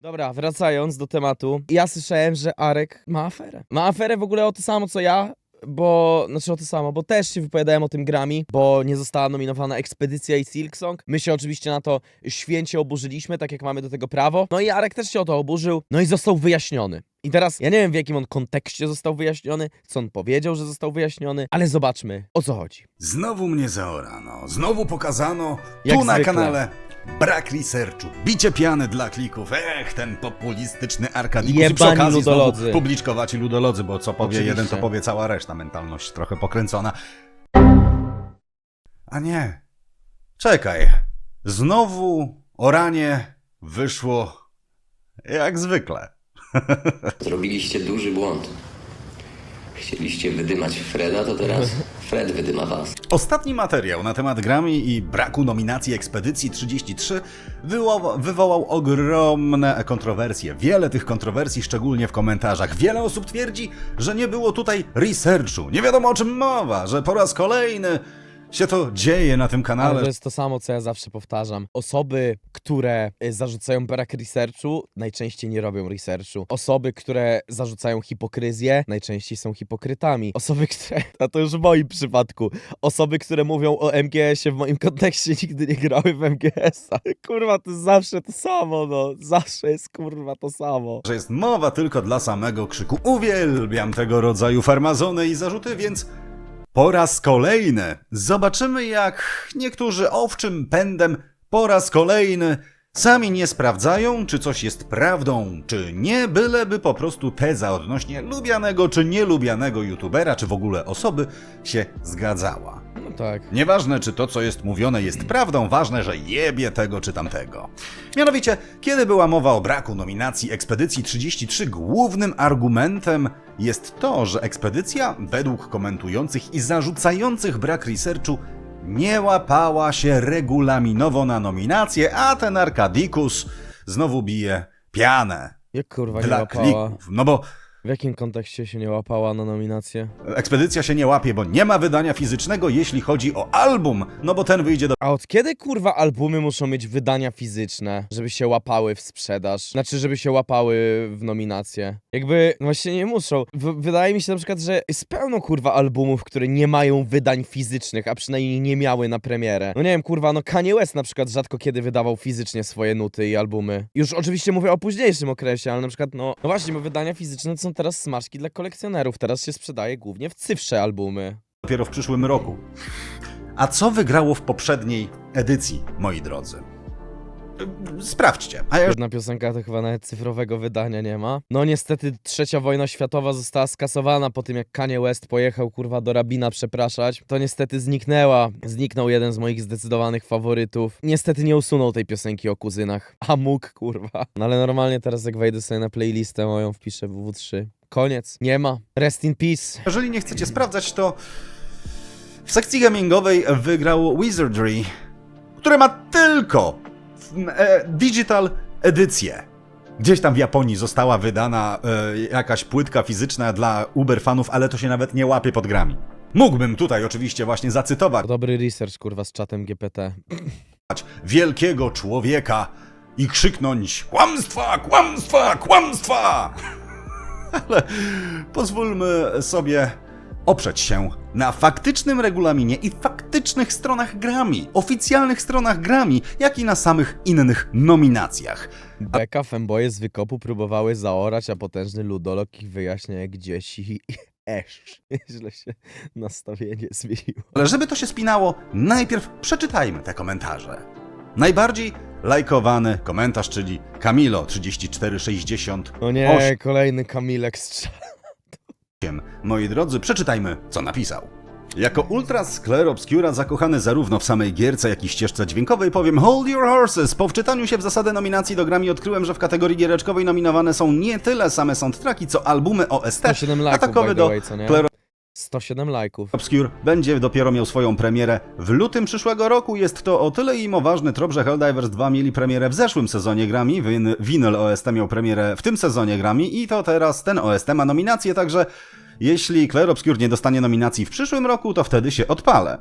Dobra, wracając do tematu. Ja słyszałem, że Arek ma aferę. Ma aferę w ogóle o to samo co ja, bo, znaczy o to samo, bo też się wypowiadałem o tym Grammy, bo nie została nominowana Ekspedycja i Silksong. My się oczywiście na to święcie oburzyliśmy, tak jak mamy do tego prawo. No i Arek też się o to oburzył, no i został wyjaśniony. I teraz ja nie wiem w jakim on kontekście został wyjaśniony, co on powiedział, że został wyjaśniony, ale zobaczmy o co chodzi. Znowu mnie zaorano, znowu pokazano Jak tu na zwykle. kanale brak researchu, bicie piany dla klików, ech, ten populistyczny arkadikus i Jebani przy okazji ludolodzy. znowu publiczkowaci ludolodzy, bo co powie Oczywiście. jeden, to powie cała reszta, mentalność trochę pokręcona. A nie, czekaj, znowu oranie wyszło jak zwykle. Zrobiliście duży błąd. Chcieliście wydymać Freda, to teraz Fred wydyma was. Ostatni materiał na temat Grammy i braku nominacji Ekspedycji 33 wywołał, wywołał ogromne kontrowersje. Wiele tych kontrowersji, szczególnie w komentarzach. Wiele osób twierdzi, że nie było tutaj researchu. Nie wiadomo o czym mowa, że po raz kolejny się to dzieje na tym Ale kanale. to jest to samo, co ja zawsze powtarzam. Osoby, które y, zarzucają brak researchu, najczęściej nie robią researchu. Osoby, które zarzucają hipokryzję, najczęściej są hipokrytami. Osoby, które, a to już w moim przypadku, osoby, które mówią o MGS-ie w moim kontekście nigdy nie grały w MGS-a. Kurwa, to jest zawsze to samo, no. Zawsze jest kurwa to samo. że jest mowa tylko dla samego krzyku. Uwielbiam tego rodzaju farmazony i zarzuty, więc po raz kolejny zobaczymy, jak niektórzy owczym pędem po raz kolejny sami nie sprawdzają, czy coś jest prawdą, czy nie, byleby po prostu teza odnośnie lubianego czy nielubianego youtubera, czy w ogóle osoby się zgadzała. Tak. Nieważne, czy to, co jest mówione, jest prawdą, ważne, że jebie tego czy tamtego. Mianowicie, kiedy była mowa o braku nominacji Ekspedycji 33, głównym argumentem jest to, że ekspedycja, według komentujących i zarzucających brak researchu, nie łapała się regulaminowo na nominację, a ten Arkadikus znowu bije pianę Jak kurwa nie dla łapała? klików. No bo W jakim kontekście się nie łapała na nominację? ekspedycja się nie łapie, bo nie ma wydania fizycznego, jeśli chodzi o album, no bo ten wyjdzie do A od kiedy kurwa albumy muszą mieć wydania fizyczne, żeby się łapały w sprzedaż? Znaczy, żeby się łapały w nominacje? Jakby właśnie nie muszą. W wydaje mi się na przykład, że jest pełno kurwa albumów, które nie mają wydań fizycznych, a przynajmniej nie miały na premierę. No nie wiem, kurwa, no Kanye West na przykład rzadko kiedy wydawał fizycznie swoje nuty i albumy. Już oczywiście mówię o późniejszym okresie, ale na przykład no, no właśnie, bo wydania fizyczne są teraz smaczki dla kolekcjonerów. Teraz się sprzedaje głównie w cyfrze albumy. dopiero w przyszłym roku. A co wygrało w poprzedniej edycji, moi drodzy? Sprawdźcie. A ja już Jedna piosenka to chyba nawet cyfrowego wydania nie ma. No niestety trzecia wojna światowa została skasowana po tym jak Kanye West pojechał kurwa do Rabina przepraszać. To niestety zniknęła. Zniknął jeden z moich zdecydowanych faworytów. Niestety nie usunął tej piosenki o kuzynach. A mógł kurwa. No ale normalnie teraz jak wejdę sobie na playlistę moją wpiszę WW3. Koniec. Nie ma. Rest in peace. jeżeli nie chcecie sprawdzać, to w sekcji gamingowej wygrał Wizardry, które ma tylko digital edycję. Gdzieś tam w Japonii została wydana e, jakaś płytka fizyczna dla Uber fanów, ale to się nawet nie łapie pod grami. Mógłbym tutaj oczywiście właśnie zacytować Dobry research kurwa z czatem GPT. wielkiego człowieka i krzyknąć kłamstwa, kłamstwa, kłamstwa! Ale pozwólmy sobie oprzeć się na faktycznym regulaminie i faktycznych stronach Grammy, oficjalnych stronach Grammy, jak i na samych innych nominacjach. Beka, femboje z wykopu próbowały zaorać, a potężny ludolog ich wyjaśnia dzieci i esz. Źle się nastawienie zmieniło. Ale żeby to się spinało, najpierw przeczytajmy te komentarze. Najbardziej lajkowany komentarz, czyli Kamilo3460 No nie, kolejny Kamilek strzela. Moi drodzy, przeczytajmy, co napisał. Jako ultra scler obscura zakochany zarówno w samej gierce, jak i ścieżce dźwiękowej powiem Hold your horses! Po wczytaniu się w zasadę nominacji do Grammy odkryłem, że w kategorii giereczkowej nominowane są nie tyle same soundtracki, co albumy OST, 107 a lajków, takowy by the do way, co nie? Clair 107 lajków. Obscure będzie dopiero miał swoją premierę w lutym przyszłego roku. Jest to o tyle imo ważny trop, że Helldivers 2 mieli premierę w zeszłym sezonie Grammy, Win- Vinyl OST miał premierę w tym sezonie Grammy i to teraz ten OST ma nominację, także jeśli Clair Obscure nie dostanie nominacji w przyszłym roku, to wtedy się odpalę.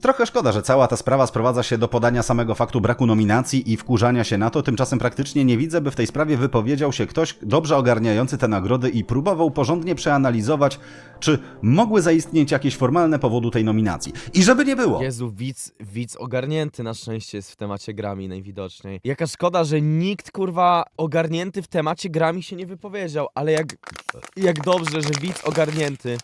Trochę szkoda, że cała ta sprawa sprowadza się do podania samego faktu braku nominacji i wkurzania się na to, tymczasem praktycznie nie widzę, by w tej sprawie wypowiedział się ktoś dobrze ogarniający te nagrody i próbował porządnie przeanalizować, czy mogły zaistnieć jakieś formalne powody tej nominacji. I żeby nie było. Jezu, widz, widz ogarnięty na szczęście jest w temacie grami najwidoczniej. Jaka szkoda, że nikt, kurwa, ogarnięty w temacie grami się nie wypowiedział, ale jak, jak dobrze, że widz ogarnięty,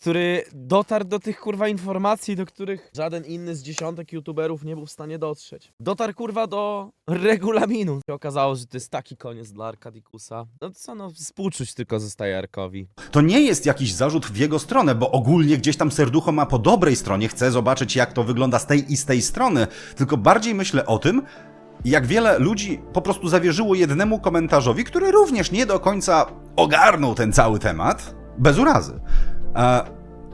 który dotarł do tych, kurwa, informacji, do których żaden inny z dziesiątek youtuberów nie był w stanie dotrzeć. Dotarł, kurwa, do regulaminu. Się okazało, że to jest taki koniec dla Arkadikusa. No co, no, współczuć tylko zostaje Arkowi. To nie jest jakiś zarzut w jego stronę, bo ogólnie gdzieś tam serducho ma po dobrej stronie, chce zobaczyć jak to wygląda z tej i z tej strony, tylko bardziej myślę o tym, jak wiele ludzi po prostu zawierzyło jednemu komentarzowi, który również nie do końca ogarnął ten cały temat, bez urazy.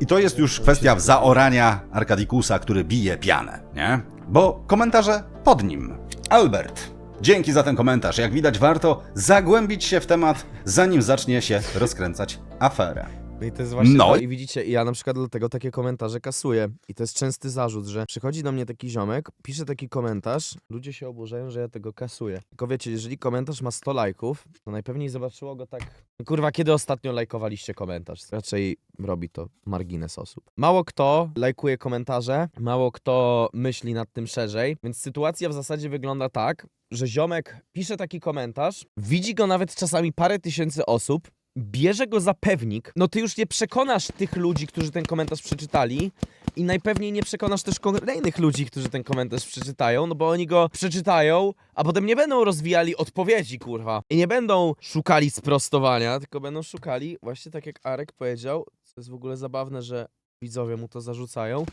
I to jest już kwestia zaorania Arkadikusa, który bije pianę, nie? Bo komentarze pod nim. Albert, dzięki za ten komentarz. Jak widać, warto zagłębić się w temat, zanim zacznie się rozkręcać aferę. No i to jest właśnie No to. i- widzicie, ja na przykład dlatego takie komentarze kasuję. I to jest częsty zarzut, że przychodzi do mnie taki ziomek, pisze taki komentarz, ludzie się oburzają, że ja tego kasuję. Tylko wiecie, jeżeli komentarz ma 100 lajków, to najpewniej zobaczyło go tak... Kurwa, kiedy ostatnio lajkowaliście komentarz? Raczej robi to margines osób. Mało kto lajkuje komentarze, mało kto myśli nad tym szerzej, więc sytuacja w zasadzie wygląda tak, że ziomek pisze taki komentarz, widzi go nawet czasami parę tysięcy osób, bierze go za pewnik, no ty już nie przekonasz tych ludzi, którzy ten komentarz przeczytali i najpewniej nie przekonasz też kolejnych ludzi, którzy ten komentarz przeczytają, no bo oni go przeczytają, a potem nie będą rozwijali odpowiedzi, kurwa. I nie będą szukali sprostowania, tylko będą szukali, właśnie tak jak Arek powiedział, co jest w ogóle zabawne, że widzowie mu to zarzucają,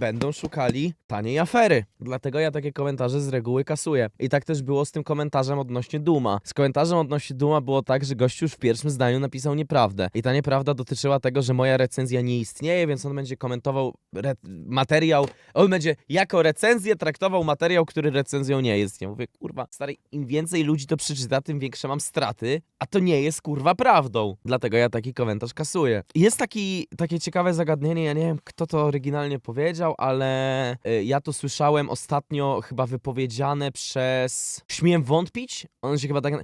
będą szukali taniej afery. Dlatego ja takie komentarze z reguły kasuję. I tak też było z tym komentarzem odnośnie Duma. Z komentarzem odnośnie Duma było tak, że gościu już w pierwszym zdaniu napisał nieprawdę. I ta nieprawda dotyczyła tego, że moja recenzja nie istnieje, więc on będzie komentował materiał, on będzie jako recenzję traktował materiał, który recenzją nie jest. Ja mówię, kurwa, stary, im więcej ludzi to przeczyta, tym większe mam straty, a to nie jest kurwa prawdą. Dlatego ja taki komentarz kasuję. Jest taki, takie ciekawe zagadnienie, ja nie wiem kto to oryginalnie powiedział, ale y, ja to słyszałem ostatnio chyba wypowiedziane przez... Śmiem wątpić? On się chyba tak...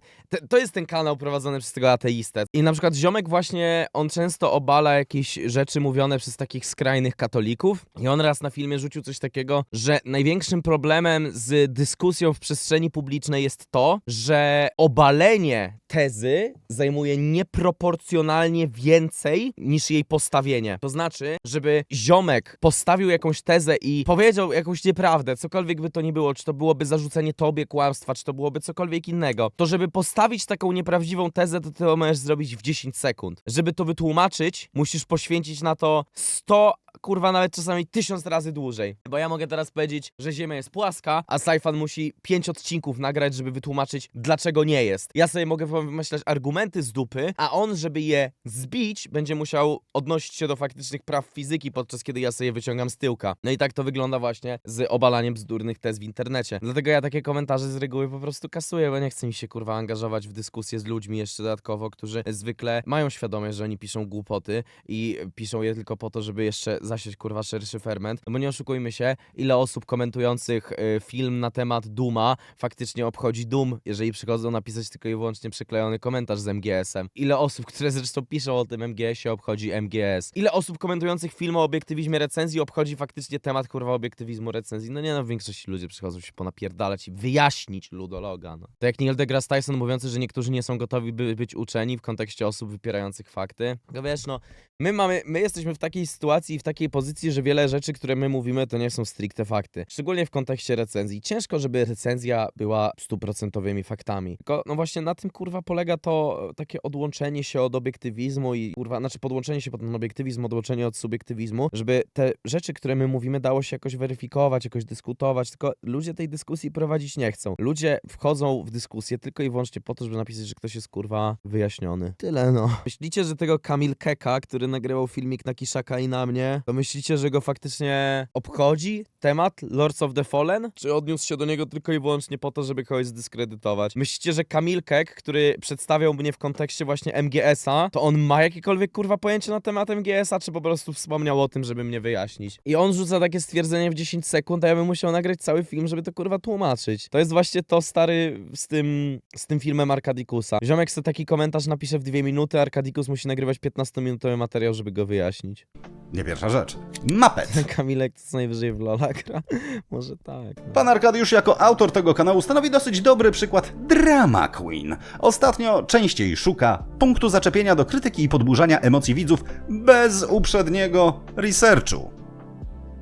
To jest ten kanał prowadzony przez tego ateistę. I na przykład ziomek właśnie, on często obala jakieś rzeczy mówione przez takich skrajnych katolików i on raz na filmie rzucił coś takiego, że największym problemem z dyskusją w przestrzeni publicznej jest to, że obalenie tezy zajmuje nieproporcjonalnie więcej niż jej postawienie. To znaczy, żeby ziomek postawił jakąś tezę i powiedział jakąś nieprawdę, cokolwiek by to nie było, czy to byłoby zarzucenie tobie kłamstwa, czy to byłoby cokolwiek innego, to żeby postawić taką nieprawdziwą tezę, to ty to możesz zrobić w 10 sekund. Żeby to wytłumaczyć, musisz poświęcić na to 100 kurwa nawet czasami tysiąc razy dłużej. Bo ja mogę teraz powiedzieć, że Ziemia jest płaska, a Saifan musi pięć odcinków nagrać, żeby wytłumaczyć, dlaczego nie jest. Ja sobie mogę wymyślać argumenty z dupy, a on, żeby je zbić, będzie musiał odnosić się do faktycznych praw fizyki, podczas kiedy ja sobie je wyciągam z tyłka. No i tak to wygląda właśnie z obalaniem bzdurnych tez w internecie. Dlatego ja takie komentarze z reguły po prostu kasuję, bo nie chcę mi się kurwa angażować w dyskusję z ludźmi jeszcze dodatkowo, którzy zwykle mają świadomość, że oni piszą głupoty i piszą je tylko po to, żeby jeszcze zasiać kurwa szerszy ferment. No bo nie oszukujmy się, ile osób komentujących y, film na temat Duma faktycznie obchodzi Dum, jeżeli przychodzą napisać tylko i wyłącznie przyklejony komentarz z MGS-em. Ile osób, które zresztą piszą o tym MGS-ie obchodzi MGS. Ile osób komentujących film o obiektywizmie recenzji obchodzi faktycznie temat kurwa obiektywizmu recenzji. No nie no, w większości ludzie przychodzą się ponapierdalać i wyjaśnić ludologa. No. To jak Neil deGrasse Tyson mówiący, że niektórzy nie są gotowi, by być uczeni w kontekście osób wypierających fakty. No wiesz, no, My mamy, my jesteśmy w takiej sytuacji i w takiej pozycji, że wiele rzeczy, które my mówimy, to nie są stricte fakty. Szczególnie w kontekście recenzji. Ciężko, żeby recenzja była stuprocentowymi faktami. Tylko, no właśnie na tym, kurwa, polega to e, takie odłączenie się od obiektywizmu i, kurwa, znaczy podłączenie się pod ten obiektywizm, odłączenie od subiektywizmu, żeby te rzeczy, które my mówimy, dało się jakoś weryfikować, jakoś dyskutować, tylko ludzie tej dyskusji prowadzić nie chcą. Ludzie wchodzą w dyskusję tylko i wyłącznie po to, żeby napisać, że ktoś jest, kurwa, wyjaśniony. Tyle, no. Myślicie, że tego Kamil Keka, który nagrywał filmik na Kiszaka i na mnie, nie? To myślicie, że go faktycznie obchodzi temat Lords of the Fallen? Czy odniósł się do niego tylko i wyłącznie po to, żeby kogoś zdyskredytować? Myślicie, że Kamil Kek, który przedstawiał mnie w kontekście właśnie MGS-a, to on ma jakiekolwiek kurwa pojęcie na temat MGS-a, czy po prostu wspomniał o tym, żeby mnie wyjaśnić? I on rzuca takie stwierdzenie w 10 sekund, a ja bym musiał nagrać cały film, żeby to kurwa tłumaczyć. To jest właśnie to stary z tym, z tym filmem Arkadikusa. Ziomek sobie taki komentarz napisze w dwie minuty, Arkadikus musi nagrywać 15-minutowy materiał, żeby go wyjaśnić. Nie pierwsza rzecz. Mapet. Kamilek to co najwyżej w Lola gra. Może tak. No. Pan Arkadiusz jako autor tego kanału stanowi dosyć dobry przykład drama queen. Ostatnio częściej szuka punktu zaczepienia do krytyki i podburzania emocji widzów bez uprzedniego researchu.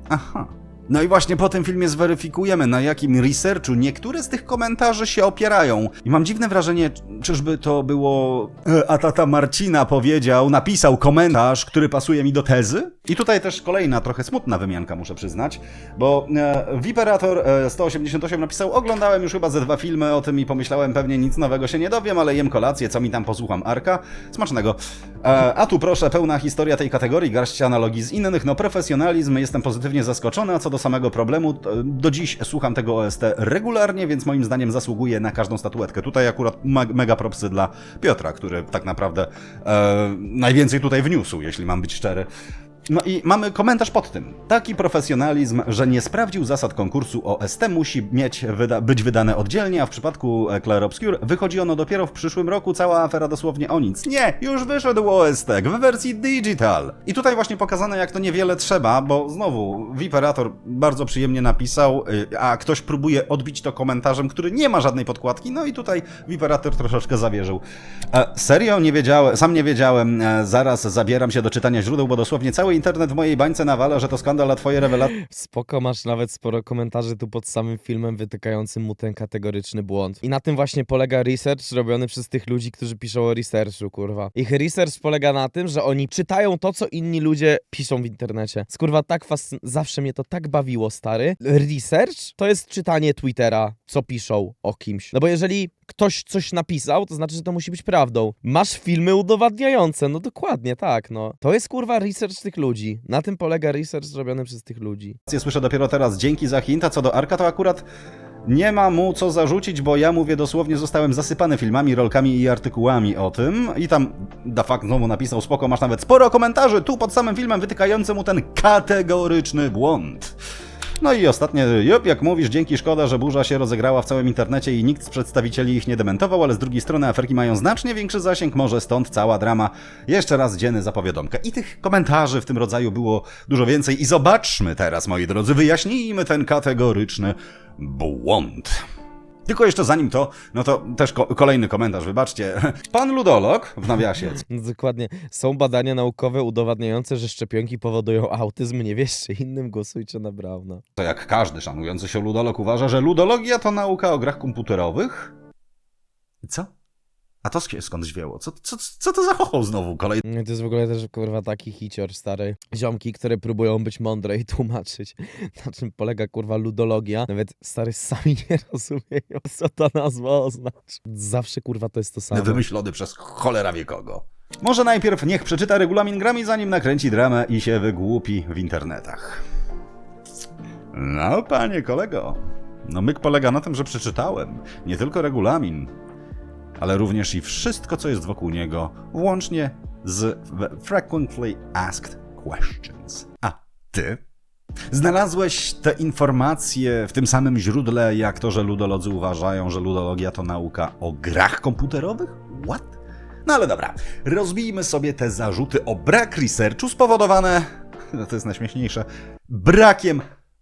Aha. No i właśnie po tym filmie zweryfikujemy, na jakim researchu niektóre z tych komentarzy się opierają. I mam dziwne wrażenie, czyżby to było... E, A tata Marcina powiedział, napisał komentarz, który pasuje mi do tezy? I tutaj też kolejna, trochę smutna wymianka, muszę przyznać, bo e, Viperator e, 188 napisał, oglądałem już chyba ze dwa filmy o tym i pomyślałem, pewnie nic nowego się nie dowiem, ale jem kolację, co mi tam posłucham Arka. Smacznego. E, a tu proszę, pełna historia tej kategorii, garść analogii z innych, no profesjonalizm, jestem pozytywnie zaskoczony, a co do samego problemu, do dziś słucham tego OST regularnie, więc moim zdaniem zasługuje na każdą statuetkę. Tutaj akurat mega propsy dla Piotra, który tak naprawdę e, najwięcej tutaj wniósł, jeśli mam być szczery. No i mamy komentarz pod tym. Taki profesjonalizm, że nie sprawdził zasad konkursu OST musi mieć wyda być wydane oddzielnie, a w przypadku Eclair Obscure wychodzi ono dopiero w przyszłym roku, cała afera dosłownie o nic. Nie, już wyszedł OST w wersji digital. I tutaj właśnie pokazane jak to niewiele trzeba, bo znowu Viperator bardzo przyjemnie napisał, y, a ktoś próbuje odbić to komentarzem, który nie ma żadnej podkładki, no i tutaj Viperator troszeczkę zawierzył. E, serio? Nie wiedziałem, sam nie wiedziałem, e, zaraz zabieram się do czytania źródeł, bo dosłownie cały internet w mojej bańce nawala, że to skandal, a twoje rewelacje Spoko, masz nawet sporo komentarzy tu pod samym filmem wytykającym mu ten kategoryczny błąd. I na tym właśnie polega research robiony przez tych ludzi, którzy piszą o researchu, kurwa. Ich research polega na tym, że oni czytają to, co inni ludzie piszą w internecie. Skurwa, tak fascy... zawsze mnie to tak bawiło, stary. Research to jest czytanie Twittera, co piszą o kimś. No bo jeżeli ktoś coś napisał, to znaczy, że to musi być prawdą. Masz filmy udowadniające, no dokładnie, tak, no. To jest kurwa research tych ludzi. Na tym polega research robiony przez tych ludzi. słyszę dopiero teraz. Dzięki za hint, a co do Arka, to akurat nie ma mu co zarzucić, bo ja mówię dosłownie, zostałem zasypany filmami, rolkami i artykułami o tym. I tam da fakt znowu napisał, spoko, masz nawet sporo komentarzy tu pod samym filmem wytykającym mu ten kategoryczny błąd. No i ostatnie, jup, jak mówisz, dzięki szkoda, że burza się rozegrała w całym internecie i nikt z przedstawicieli ich nie dementował, ale z drugiej strony aferki mają znacznie większy zasięg, może stąd cała drama. Jeszcze raz dzienny zapowiadomka. I tych komentarzy w tym rodzaju było dużo więcej i zobaczmy teraz, moi drodzy, wyjaśnijmy ten kategoryczny błąd. Tylko jeszcze zanim to, no to też ko- kolejny komentarz, wybaczcie. Pan ludolog, w nawiasie, dokładnie. Są badania naukowe udowadniające, że szczepionki powodują autyzm. Nie wierzcie innym, głosujcie na Brauna. to jak każdy szanujący się ludolog uważa, że ludologia to nauka o grach komputerowych? Co? A to sk- skąd zwieło? Co, co, co to za chochoł znowu? Kolejny No To jest w ogóle też kurwa taki hicior stary. Ziomki, które próbują być mądre i tłumaczyć, na czym polega kurwa ludologia. Nawet stary sami nie rozumieją, co ta nazwa oznacza. Zawsze kurwa to jest to samo. wymyślony przez cholera wie kogo. Może najpierw niech przeczyta regulamin grami, zanim nakręci dramę i się wygłupi w internetach. No, panie kolego. No, myk polega na tym, że przeczytałem nie tylko regulamin, ale również i wszystko, co jest wokół niego, włącznie z Frequently Asked Questions. A ty? Znalazłeś te informacje w tym samym źródle, jak to, że ludolodzy uważają, że ludologia to nauka o grach komputerowych? What? No ale dobra, rozbijmy sobie te zarzuty o brak researchu spowodowane, no to jest najśmieszniejsze, brakiem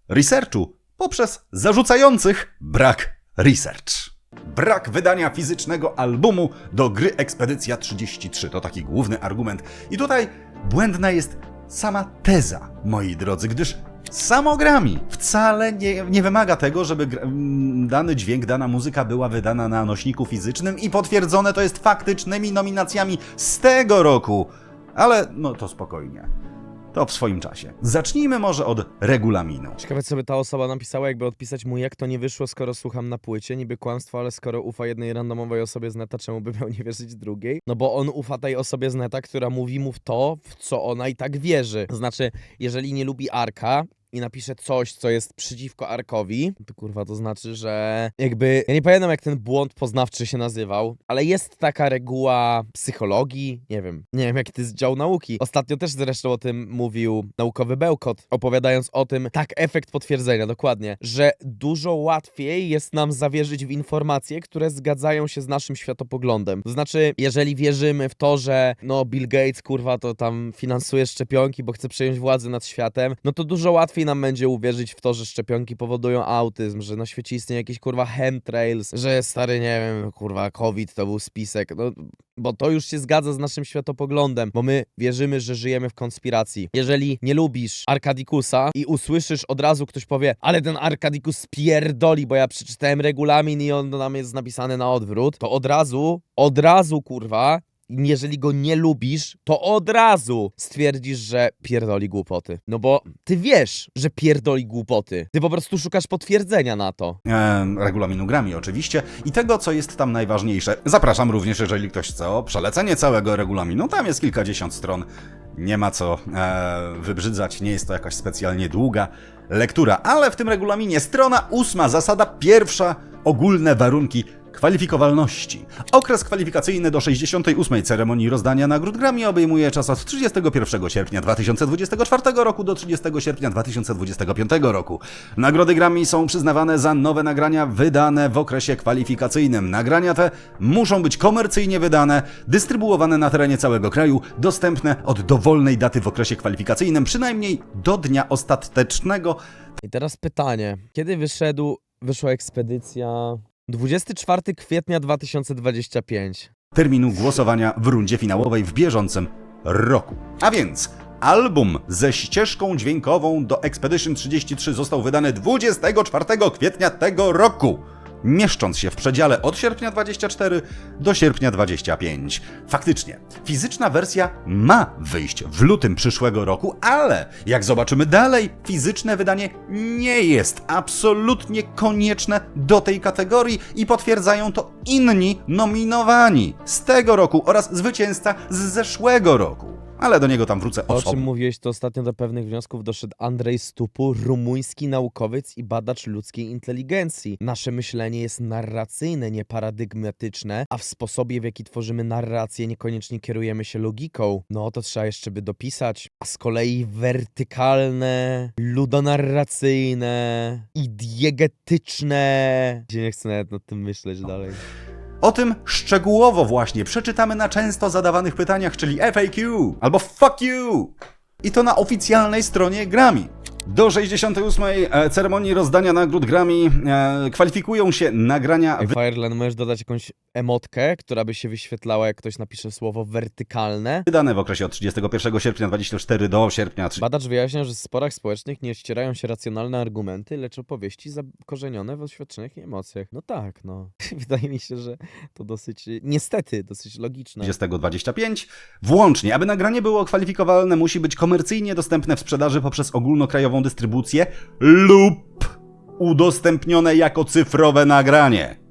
researchu poprzez zarzucających brak research. Brak wydania fizycznego albumu do gry Ekspedycja 33 to taki główny argument. I tutaj błędna jest sama teza, moi drodzy, gdyż samogrami wcale nie, nie wymaga tego, żeby mm, dany dźwięk, dana muzyka była wydana na nośniku fizycznym i potwierdzone to jest faktycznymi nominacjami z tego roku. Ale no to spokojnie. To w swoim czasie. Zacznijmy może od regulaminu. Ciekawe, co by ta osoba napisała, jakby odpisać mu, jak to nie wyszło, skoro słucham na płycie. Niby kłamstwo, ale skoro ufa jednej randomowej osobie z neta, czemu by miał nie wierzyć drugiej? No bo on ufa tej osobie z neta, która mówi mu w to, w co ona i tak wierzy. Znaczy, jeżeli nie lubi Arka, i napisze coś, co jest przeciwko Arkowi, to kurwa to znaczy, że jakby. Ja nie pamiętam, jak ten błąd poznawczy się nazywał, ale jest taka reguła psychologii, nie wiem, nie wiem, jaki to jest dział nauki. Ostatnio też zresztą o tym mówił naukowy Bełkot, opowiadając o tym, tak, efekt potwierdzenia, dokładnie, że dużo łatwiej jest nam zawierzyć w informacje, które zgadzają się z naszym światopoglądem. To znaczy, jeżeli wierzymy w to, że no Bill Gates, kurwa, to tam finansuje szczepionki, bo chce przejąć władzę nad światem, no to dużo łatwiej nam będzie uwierzyć w to, że szczepionki powodują autyzm, że na świecie istnieje jakieś kurwa chemtrails, że stary, nie wiem, kurwa, COVID to był spisek, no bo to już się zgadza z naszym światopoglądem, bo my wierzymy, że żyjemy w konspiracji. Jeżeli nie lubisz Arkadikusa i usłyszysz od razu ktoś powie, ale ten Arkadikus pierdoli, bo ja przeczytałem regulamin i on tam jest napisany na odwrót, to od razu, od razu kurwa, jeżeli go nie lubisz, to od razu stwierdzisz, że pierdoli głupoty. No bo ty wiesz, że pierdoli głupoty. Ty po prostu szukasz potwierdzenia na to. regulaminu grami oczywiście i tego, co jest tam najważniejsze. Zapraszam również, jeżeli ktoś chce o przelecenie całego regulaminu. Tam jest kilkadziesiąt stron. Nie ma co e, wybrzydzać, nie jest to jakaś specjalnie długa lektura, ale w tym regulaminie strona ósma, zasada pierwsza, ogólne warunki kwalifikowalności. Okres kwalifikacyjny do 68. ceremonii rozdania nagród Grammy obejmuje czas od 31 sierpnia 2024 roku do 30 sierpnia 2025 roku. Nagrody Grammy są przyznawane za nowe nagrania wydane w okresie kwalifikacyjnym. Nagrania te muszą być komercyjnie wydane, dystrybuowane na terenie całego kraju, dostępne od dowolnej daty w okresie kwalifikacyjnym, przynajmniej do dnia ostatecznego I teraz pytanie. Kiedy wyszedł, wyszła ekspedycja? 24 kwietnia 2025. terminu głosowania w rundzie finałowej w bieżącym roku. A więc album ze ścieżką dźwiękową do Expedition 33 został wydany 24 kwietnia tego roku. Mieszcząc się w przedziale od sierpnia 24 do sierpnia 25. Faktycznie, fizyczna wersja ma wyjść w lutym przyszłego roku, ale jak zobaczymy dalej, fizyczne wydanie nie jest absolutnie konieczne do tej kategorii i potwierdzają to inni nominowani z tego roku oraz zwycięzca z zeszłego roku. Ale do niego tam wrócę O osobno. czym mówiłeś, to ostatnio do pewnych wniosków doszedł Andrzej Stupu, rumuński naukowiec i badacz ludzkiej inteligencji. Nasze myślenie jest narracyjne, nie paradygmatyczne, a w sposobie, w jaki tworzymy narrację, niekoniecznie kierujemy się logiką. No to trzeba jeszcze by dopisać. A z kolei wertykalne, ludonarracyjne i diegetyczne. Gdzie nie chcę nawet nad tym myśleć dalej. O tym szczegółowo właśnie przeczytamy na często zadawanych pytaniach, czyli FAQ albo Fuck You. I to na oficjalnej stronie Grammy. Do 68. e, ceremonii rozdania nagród Grammy e, kwalifikują się nagrania Fireland, możesz dodać jakąś emotkę, która by się wyświetlała, jak ktoś napisze słowo wertykalne? wydane w okresie od 31 sierpnia 24 do sierpnia 3. Badacz wyjaśnia, że w sporach społecznych nie ścierają się racjonalne argumenty, lecz opowieści zakorzenione w doświadczeniach i emocjach. No tak, no. Wydaje mi się, że to dosyć, niestety, dosyć logiczne. 2025. Włącznie, aby nagranie było kwalifikowalne, musi być komercyjnie dostępne w sprzedaży poprzez ogólnokrajową dystrybucję lub udostępnione jako cyfrowe nagranie.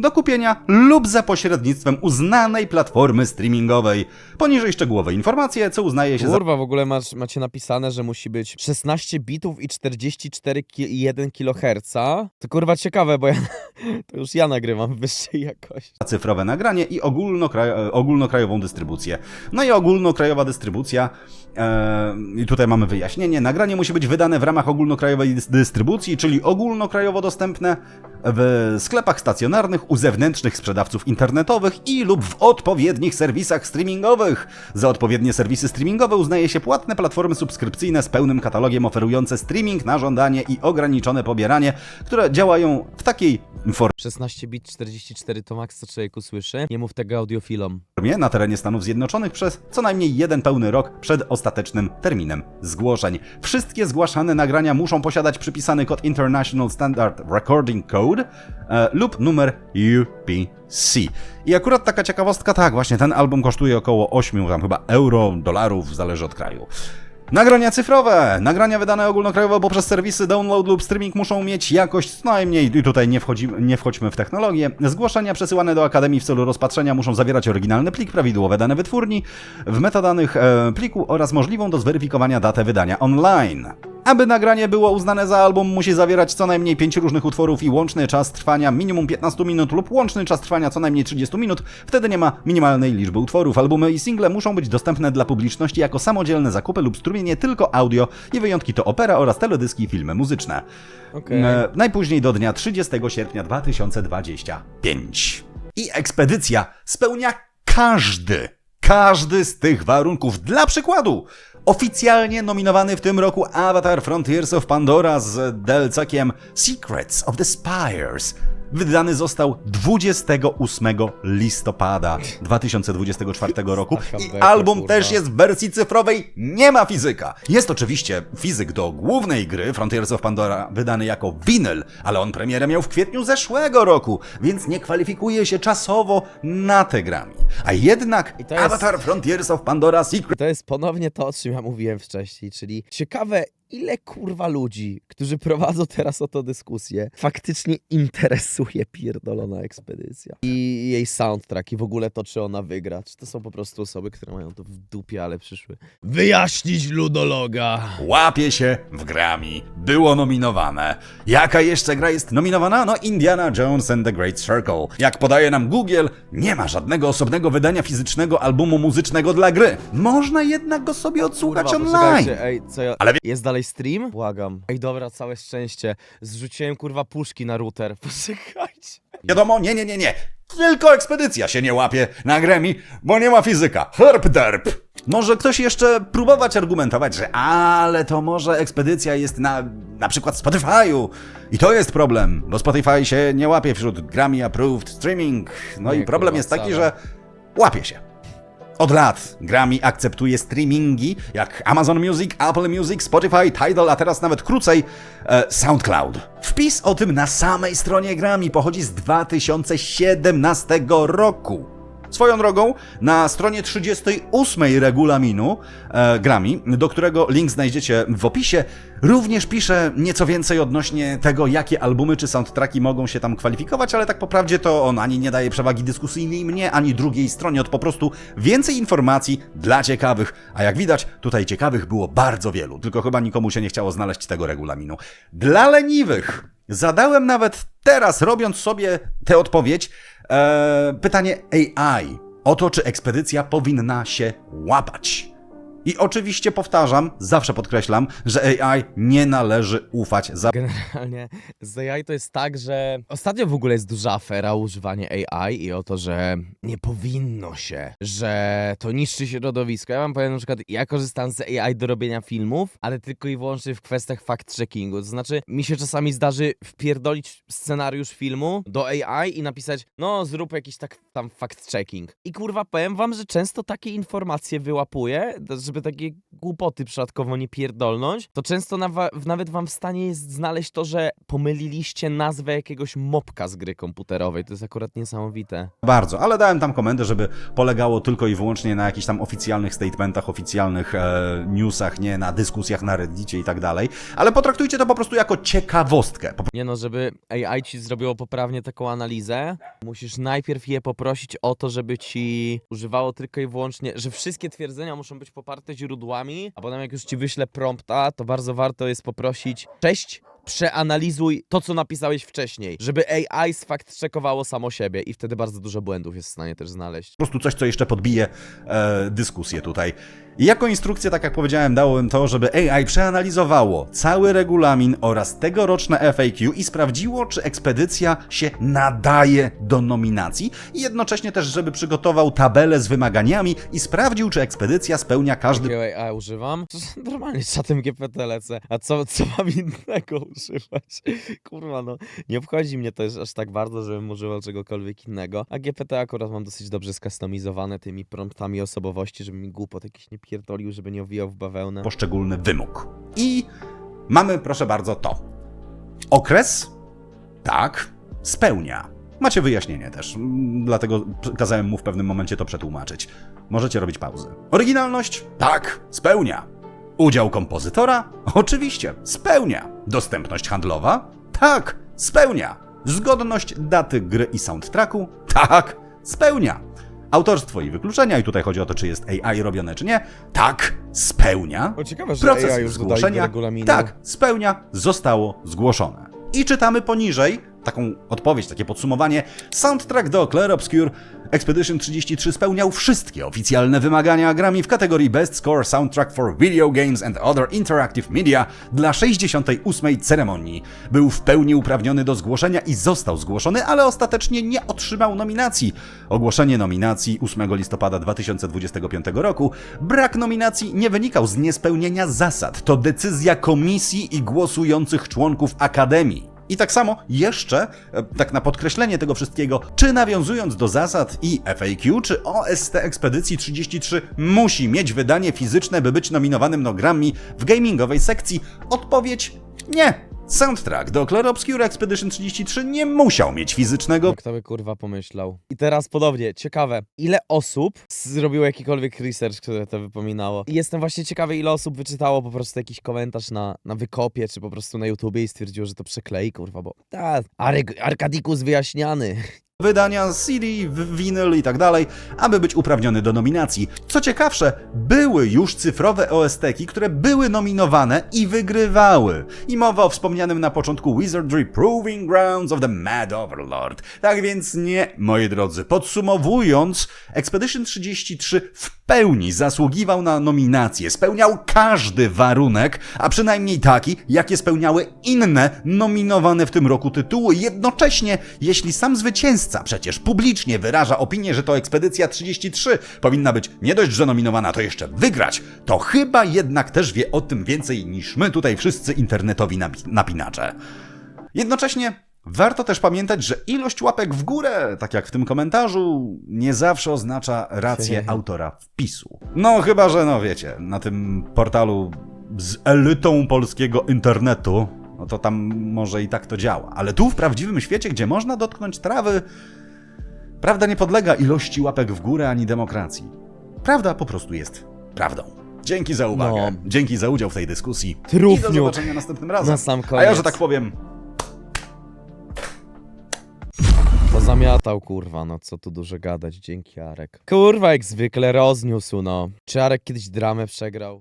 Do kupienia lub za pośrednictwem uznanej platformy streamingowej. Poniżej szczegółowe informacje, co uznaje się za Kurwa, w ogóle masz, macie napisane, że musi być 16 bitów i 44,1 kHz. To kurwa ciekawe, bo ja, to już ja nagrywam w wyższej jakości. cyfrowe nagranie i ogólnokraj e, ogólnokrajową dystrybucję. No i ogólnokrajowa dystrybucja, e, i tutaj mamy wyjaśnienie, nagranie musi być wydane w ramach ogólnokrajowej dys- dystrybucji, czyli ogólnokrajowo dostępne w sklepach stacjonarnych, u zewnętrznych sprzedawców internetowych i lub w odpowiednich serwisach streamingowych. Za odpowiednie serwisy streamingowe uznaje się płatne platformy subskrypcyjne z pełnym katalogiem oferujące streaming na żądanie i ograniczone pobieranie, które działają w takiej formie. 16 bit 44 to max, co człowiek usłyszy. Nie mów tego audiofilom. formie na terenie Stanów Zjednoczonych przez co najmniej jeden pełny rok przed ostatecznym terminem zgłoszeń. Wszystkie zgłaszane nagrania muszą posiadać przypisany kod International Standard Recording Code e, lub numer UPC. I akurat taka ciekawostka, tak, właśnie ten album kosztuje około 8 tam chyba euro, dolarów, zależy od kraju. Nagrania cyfrowe! Nagrania wydane ogólnokrajowo poprzez serwisy download lub streaming muszą mieć jakość co najmniej, i tutaj nie, wchodzimy, nie wchodźmy w technologię. Zgłoszenia przesyłane do Akademii w celu rozpatrzenia muszą zawierać oryginalny plik, prawidłowe dane wytwórni, w metadanych e, pliku oraz możliwą do zweryfikowania datę wydania online. Aby nagranie było uznane za album, musi zawierać co najmniej 5 różnych utworów i łączny czas trwania minimum 15 minut lub łączny czas trwania co najmniej 30 minut. Wtedy nie ma minimalnej liczby utworów. Albumy i single muszą być dostępne dla publiczności jako samodzielne zakupy lub strumienie tylko audio i wyjątki to opera oraz teledyski i filmy muzyczne. Okej. E, najpóźniej do dnia 30 sierpnia 2025. I ekspedycja spełnia każdy, każdy z tych warunków. Dla przykładu, oficjalnie nominowany w tym roku Avatar Frontiers of Pandora z delcakiem Secrets of the Spires wydany został 28 listopada 2024 roku i album też jest w wersji cyfrowej, nie ma fizyka. Jest oczywiście fizyk do głównej gry Frontiers of Pandora wydany jako winyl, ale on premierę miał w kwietniu zeszłego roku, więc nie kwalifikuje się czasowo na te grami. A jednak jest- Avatar Frontiers of Pandora Secret To jest ponownie to, o czym ja mówiłem wcześniej, czyli ciekawe, ile kurwa ludzi, którzy prowadzą teraz o to dyskusję, faktycznie interesuje pierdolona ekspedycja. I jej soundtrack i w ogóle to, czy ona wygra. Czy to są po prostu osoby, które mają to w dupie, ale przyszły wyjaśnić ludologa. łapie się w grami. Było nominowane. Jaka jeszcze gra jest nominowana? No Indiana Jones and the Great Circle. Jak podaje nam Google, nie ma żadnego osobnego wydania fizycznego albumu muzycznego dla gry. Można jednak go sobie odsłuchać Kurwa, online. poczekajcie, Ej, co ja... Ale wie- Jest dalej stream? Błagam. Ej, dobra, całe szczęście. Zrzuciłem kurwa puszki na router. Poczekajcie. Wiadomo, nie, nie, nie, nie. Tylko ekspedycja się nie łapie na gremi, bo nie ma fizyka. Herp derp. Może ktoś jeszcze próbować argumentować, że ale to może ekspedycja jest na na przykład Spotify'u. I to jest problem, bo Spotify się nie łapie wśród Grammy Approved Streaming. No Nie, i problem kurwa, jest taki, wcale. że łapie się. Od lat Grammy akceptuje streamingi jak Amazon Music, Apple Music, Spotify, Tidal, a teraz nawet krócej e, SoundCloud. Wpis o tym na samej stronie Grammy pochodzi z 2017 roku. Swoją drogą, na stronie 38 regulaminu e, Grammy, do którego link znajdziecie w opisie, również pisze nieco więcej odnośnie tego, jakie albumy czy soundtracki mogą się tam kwalifikować, ale tak po prawdzie to on ani nie daje przewagi dyskusyjnej mnie, ani drugiej stronie, od po prostu więcej informacji dla ciekawych. A jak widać, tutaj ciekawych było bardzo wielu, tylko chyba nikomu się nie chciało znaleźć tego regulaminu. Dla leniwych zadałem nawet teraz, robiąc sobie tę odpowiedź, e, pytanie AI o to, czy ekspedycja powinna się łapać. I oczywiście powtarzam, zawsze podkreślam, że AI nie należy ufać za Generalnie z AI to jest tak, że ostatnio w ogóle jest duża afera używanie AI i o to, że nie powinno się, że to niszczy środowisko. Ja wam powiem na przykład, ja korzystam z AI do robienia filmów, ale tylko i wyłącznie w kwestiach fact-checkingu. To znaczy, mi się czasami zdarzy wpierdolić scenariusz filmu do AI i napisać, no zrób jakiś tak tam fact-checking. I kurwa, powiem wam, że często takie informacje wyłapuję, żeby takie głupoty przypadkowo nie pierdolnąć, to często nawa- nawet wam w stanie jest znaleźć to, że pomyliliście nazwę jakiegoś mopka z gry komputerowej. To jest akurat niesamowite. bardzo, ale dałem tam komendę, żeby polegało tylko i wyłącznie na jakichś tam oficjalnych statementach, oficjalnych e, newsach, nie na dyskusjach na Reddicie i tak dalej, ale potraktujcie to po prostu jako ciekawostkę. Po Nie no, żeby AI ci zrobiło poprawnie taką analizę, musisz najpierw je poprosić o to, żeby ci używało tylko i wyłącznie, że wszystkie twierdzenia muszą być poparte źródłami, a potem jak już ci wyślę prompta, to bardzo warto jest poprosić. Cześć, przeanalizuj to, co napisałeś wcześniej, żeby AI sfakt-checkowało samo siebie i wtedy bardzo dużo błędów jest w stanie też znaleźć. prostu coś, co jeszcze podbije e, dyskusję tutaj. I jako instrukcję, tak jak powiedziałem, dałem to, żeby AI przeanalizowało cały regulamin oraz tegoroczne FAQ i sprawdziło, czy ekspedycja się nadaje do nominacji i jednocześnie też, żeby przygotował tabelę z wymaganiami i sprawdził, czy ekspedycja spełnia każdy Jakiego AI używam? Normalnie z czatem GPT lecę. A co, co mam innego Kurwa, no nie obchodzi mnie to już aż tak bardzo, żebym używał czegokolwiek innego. A GPT akurat mam dosyć dobrze skustomizowane tymi promptami osobowości, żeby mi głupot jakiś nie pierdolił, żeby nie owijał w bawełnę. poszczególny wymóg. I mamy, proszę bardzo, to. Okres? Tak, spełnia. Macie wyjaśnienie też, mm, dlatego kazałem mu w pewnym momencie to przetłumaczyć. Możecie robić pauzy. Oryginalność? Tak, spełnia. Udział kompozytora? Oczywiście, spełnia. Dostępność handlowa? Tak, spełnia. Zgodność daty gry i soundtracku? Tak, spełnia. Autorstwo i wykluczenia, i tutaj chodzi o to, czy jest AI robione, czy nie? Tak, spełnia. O, ciekawe, że Proces AI już do zgłoszenia? regulaminu. Tak, spełnia, zostało zgłoszone. I czytamy poniżej taką odpowiedź, takie podsumowanie. Soundtrack do Clair Obscure Expedition 33 spełniał wszystkie oficjalne wymagania Grammy w kategorii Best Score Soundtrack for Video Games and Other Interactive Media dla 68. ceremonii. Był w pełni uprawniony do zgłoszenia i został zgłoszony, ale ostatecznie nie otrzymał nominacji. Ogłoszenie nominacji 8 listopada 2025 roku. Brak nominacji nie wynikał z niespełnienia zasad. To decyzja komisji i głosujących członków Akademii. I tak samo jeszcze, e, tak na podkreślenie tego wszystkiego, czy nawiązując do zasad i FAQ, czy OST Ekspedycji 33 musi mieć wydanie fizyczne, by być nominowanym do Grammy w gamingowej sekcji? Odpowiedź nie. Soundtrack do Clair Obscure Expedition 33 nie musiał mieć fizycznego Kto by kurwa pomyślał. I teraz podobnie, ciekawe, ile osób zrobiło jakikolwiek research, które to wypominało. I jestem właśnie ciekawy, ile osób wyczytało po prostu jakiś komentarz na, na wykopie, czy po prostu na YouTubie i stwierdziło, że to przeklei, kurwa, bo ta, Arek, Arkadikus wyjaśniany. Wydania CD, winyl i tak dalej, aby być uprawniony do nominacji. Co ciekawsze, były już cyfrowe OST-ki, które były nominowane i wygrywały. I mowa o wspomnianym na początku Wizardry Proving Grounds of the Mad Overlord. Tak więc nie, moi drodzy, podsumowując, Expedition 33 w pełni zasługiwał na nominację, spełniał każdy warunek, a przynajmniej taki, jakie spełniały inne nominowane w tym roku tytuły. Jednocześnie, jeśli sam zwycięzca przecież publicznie wyraża opinię, że to Ekspedycja 33 powinna być nie dość, że nominowana, to jeszcze wygrać, to chyba jednak też wie o tym więcej niż my tutaj wszyscy internetowi napi- napinacze. Jednocześnie warto też pamiętać, że ilość łapek w górę, tak jak w tym komentarzu, nie zawsze oznacza rację autora wpisu. No chyba, że no wiecie, na tym portalu z elitą polskiego internetu, no to tam może i tak to działa. Ale tu w prawdziwym świecie, gdzie można dotknąć trawy, prawda nie podlega ilości łapek w górę ani demokracji. Prawda po prostu jest prawdą. Dzięki za uwagę. No. Dzięki za udział w tej dyskusji. I do Trufniuk. zobaczenia następnym razem. Na sam A ja, że koniec. tak powiem, To zamiatał, kurwa, no co tu dużo gadać, dzięki Arek. Kurwa, jak zwykle rozniósł, no. Czy Arek kiedyś dramę przegrał?